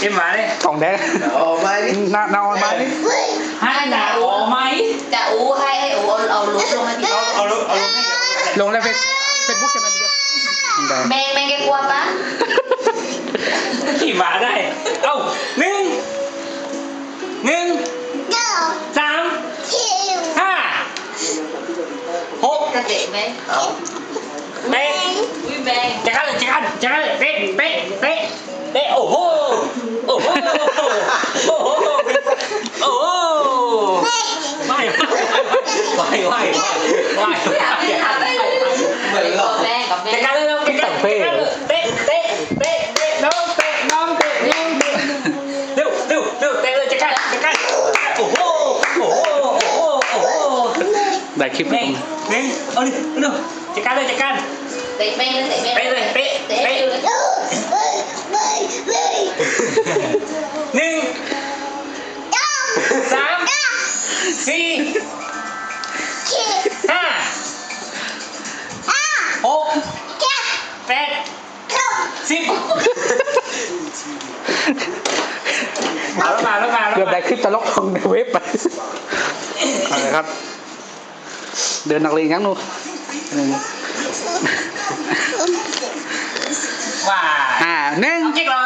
เอ็มมาเลยกล่องแดงโอ้ไม่ดิหน้าหน้าออนมาดิให้ด่าออกไหมจะอูให้ให้อูเอาเอาลุกลงมาทีเอาเอาลงเอาลงให้ลงในเฟซเฟซบุ๊กใช่ไหมพี่เจี๊ยบกล่องแดงแมงแมงแกกลัวปะขี่หมาได้ เอ้าหนึ่งหนึ่งสามห้าหกจะเตะไหมเอาเตะอุ้ยแมงจักรเลยจักรจักรเตะเตะเตะเตะโอ้โหโอ้โหโอ้โหโอ้โหไม่ ไม่ไม่ไม่ไม่ไม่ทำไม่ทำไม่เหมือนหลอกแมงกับแมจังกรเลยจักรเตะเตะเตะเตะเตะน้อ หโอ้โหโอ้โหโอ้โหได้คลิปหนึ่งหนึ่งเอาดิเอาดิจัดการเลยจัดการเตะแมงเลยเตะแมงเตะเลยเตะเตะเตะอยู่เลยหนึ่งสามสี่ห้าหกแปดสิบมาแล้วมาแล้วมาแล้วเกือบได้คลิปตลกของในเว็บไปเอาเลยครับ เดินนักเลงยังหนูว่า อ่าหนึ่ง เอาเก๊กเลย